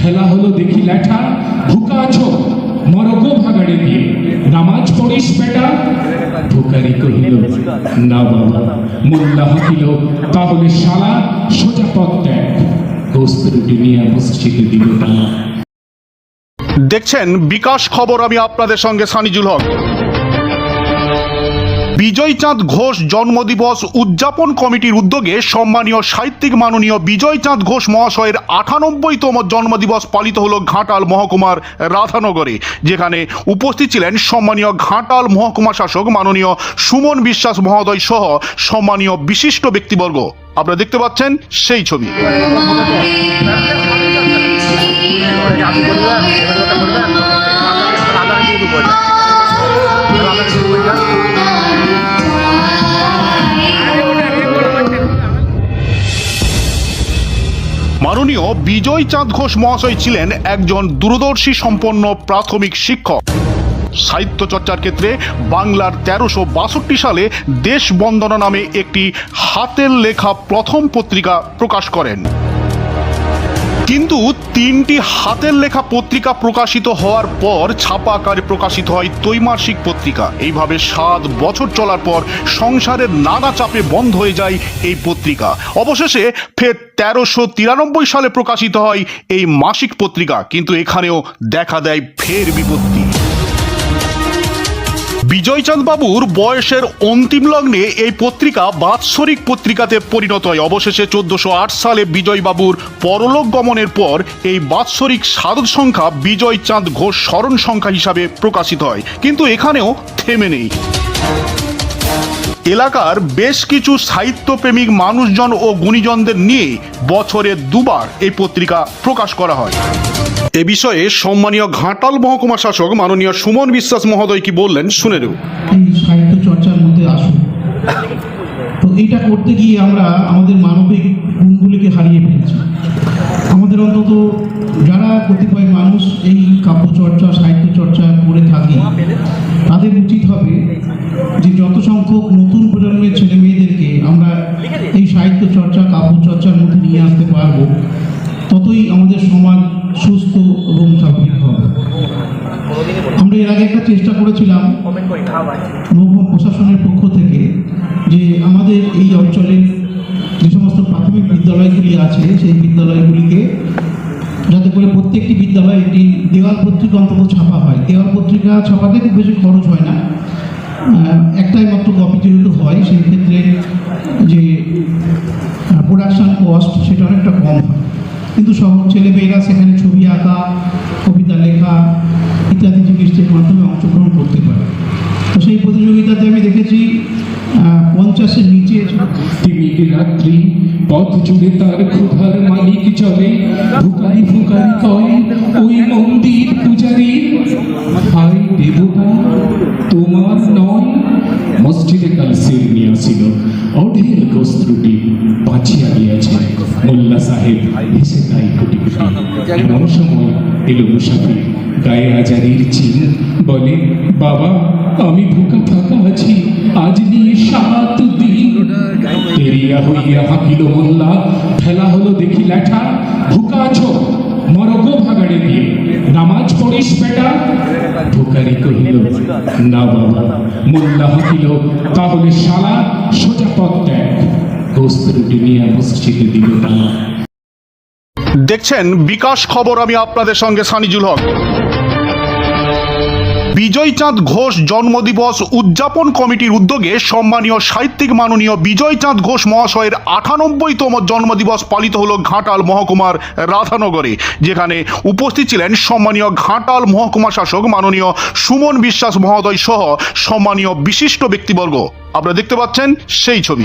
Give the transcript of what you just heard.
ফেলা হলো দেখি ল্যাঠা ভুকা আছো, মরগো ভাগাড়ে দিয়ে। নামাজ পড়িস বেটা, ভুকারি কহিল, না বাবা, মোল্লা হাকিল, তাহলে শালা সোজা পথ গোস্ত রুটি নিয়ে মসজিদে দিল দেখছেন বিকাশ খবর, আমি আপনাদের সঙ্গে সানিজুল হক। বিজয়চাঁদ ঘোষ জন্মদিবস উদযাপন কমিটির উদ্যোগে সম্মানীয় সাহিত্যিক মাননীয় বিজয়চাঁদ ঘোষ মহাশয়ের আটানব্বইতম জন্মদিবস পালিত হল ঘাটাল মহকুমার রাধানগরে, যেখানে উপস্থিত ছিলেন সম্মানীয় ঘাটাল মহকুমা শাসক মাননীয় সুমন বিশ্বাস মহোদয় সহ সম্মানীয় বিশিষ্ট ব্যক্তিবর্গ। আপনারা দেখতে পাচ্ছেন সেই ছবি। মাননীয় বিজয় চাঁদ ঘোষ মহাশয় ছিলেন একজন দূরদর্শী সম্পন্ন প্রাথমিক শিক্ষক। সাহিত্য চর্চার ক্ষেত্রে বাংলার তেরোশো বাষট্টি সালে দেশ বন্দনা নামে একটি হাতের লেখা প্রথম পত্রিকা প্রকাশ করেন। কিন্তু তিনটি হাতের লেখা পত্রিকা প্রকাশিত হওয়ার পর ছাপা আকারে প্রকাশিত হয় ত্রৈমাসিক পত্রিকা। এইভাবে সাত বছর চলার পর সংসারের নানা চাপে বন্ধ হয়ে যায় এই পত্রিকা। অবশেষে ফের তেরোশো তিরানব্বই সালে প্রকাশিত হয় এই মাসিক পত্রিকা। কিন্তু এখানেও দেখা দেয় ফের বিপত্তি। বিজয়চাঁদ বাবুর বয়সের অন্তিম লগ্নে এই পত্রিকা বাৎসরিক পত্রিকাতে পরিণত হয়। অবশেষে চোদ্দশো আট সালে বিজয়বাবুর পরলোক গমনের পর এই বাৎসরিক সাধক সংখ্যা বিজয়চাঁদ ঘোষ স্মরণ সংখ্যা হিসাবে প্রকাশিত হয়। কিন্তু এখানেও থেমে নেই। এলাকার বেশ কিছু সাহিত্যপ্রেমিক মানুষজন ও গুণীজনদের নিয়ে বছরে দুবার এই পত্রিকা প্রকাশ করা হয়। এ বিষয়ে সম্মানীয় ঘাটাল মহকুমা শাসক মাননীয় সুমন বিশ্বাস মহোদয় কি বললেন শুনে নেব। সাহিত্য চর্চার মধ্যে আসুন। তো এইটা করতে গিয়ে আমরা আমাদের মানবিক গুণগুলিকে হারিয়ে ফেলেছি। আমাদের অন্তত যারা কতিপয় মানুষ এই কাব্যচর্চা, সাহিত্য চর্চা করে থাকি, তাদের উচিত হবে যে যত সংখ্যক নতুন প্রজন্মের ছেলে মেয়েদেরকে আমরা এই সাহিত্য চর্চা কাব্য চর্চার মধ্যে নিয়ে আসতে পারব। এর আগে একটা চেষ্টা করেছিলাম মহকুমা প্রশাসনের পক্ষ থেকে যে আমাদের এই অঞ্চলের যে সমস্ত প্রাথমিক বিদ্যালয়গুলি আছে সেই বিদ্যালয়গুলিকে যাতে করে প্রত্যেকটি বিদ্যালয়ে একটি দেওয়াল পত্রিকা অন্তত ছাপা হয়। দেওয়াল পত্রিকা ছাপাতে খুব বেশি খরচ হয় না। একটাই মাত্র কপি যেহেতু হয় সেই ক্ষেত্রে যে প্রোডাকশন কস্ট সেটা অনেকটা কম হয়। কিন্তু সব ছেলেমেয়েরা সেখানে ছবি আঁকা, কবিতা লেখা ইত্যাদি জিনিসের মাধ্যমে অংশগ্রহণ করতে পারে। তো সেই প্রতিযোগিতাতে আমি দেখেছি পঞ্চাশের নিচে রাত্রি পথ জুড়ে তার ক্ষুধার মালিক চলে ভুকারি ভুকারি কয়, ওই মন্দির পূজারি হাই দেবতা, তোমার নয়। মসজিদে কাল সির নিয়ে আসিল অঢের গোস্ত্রুটি বাঁচিয়া গিয়াছে। মোল্লা সাহেব হেসে তাই কোটি কোটি এমন সময় এলো মুসাফির গায়ে আজারির চিন বলে বাবা আমি ভুকা ফাঁকা আছি। আজ নিয়ে সাত দিন। তেরিয়া হইয়া হাকিল মোল্লা। ফেলা হলো দেখি ল্যাঠা। ভুকা আছো। মরগো ভাগাড়ে দিয়ে নামাজ পড়িস বেটা। ভুকারি কহিল না বাবা মোল্লা হাকিল। তাহলে শালা সোজা পথ ত্যাগ। দেখছেন বিকাশ খবর আমি আপনাদের সঙ্গে সানিজুল হক। বিজয়চাঁদ ঘোষ জন্মদিবস উদযাপন কমিটির উদ্যোগে সম্মানীয় সাহিত্যিক মাননীয় বিজয়চাঁদ ঘোষ মহাশয়ের আটানব্বইতম জন্মদিবস পালিত হলো ঘাটাল মহকুমার রাধানগরে, যেখানে উপস্থিত ছিলেন সম্মানীয় ঘাটাল মহকুমা শাসক মাননীয় সুমন বিশ্বাস মহোদয় সহ সম্মানীয় বিশিষ্ট ব্যক্তিবর্গ। আপনারা দেখতে পাচ্ছেন সেই ছবি।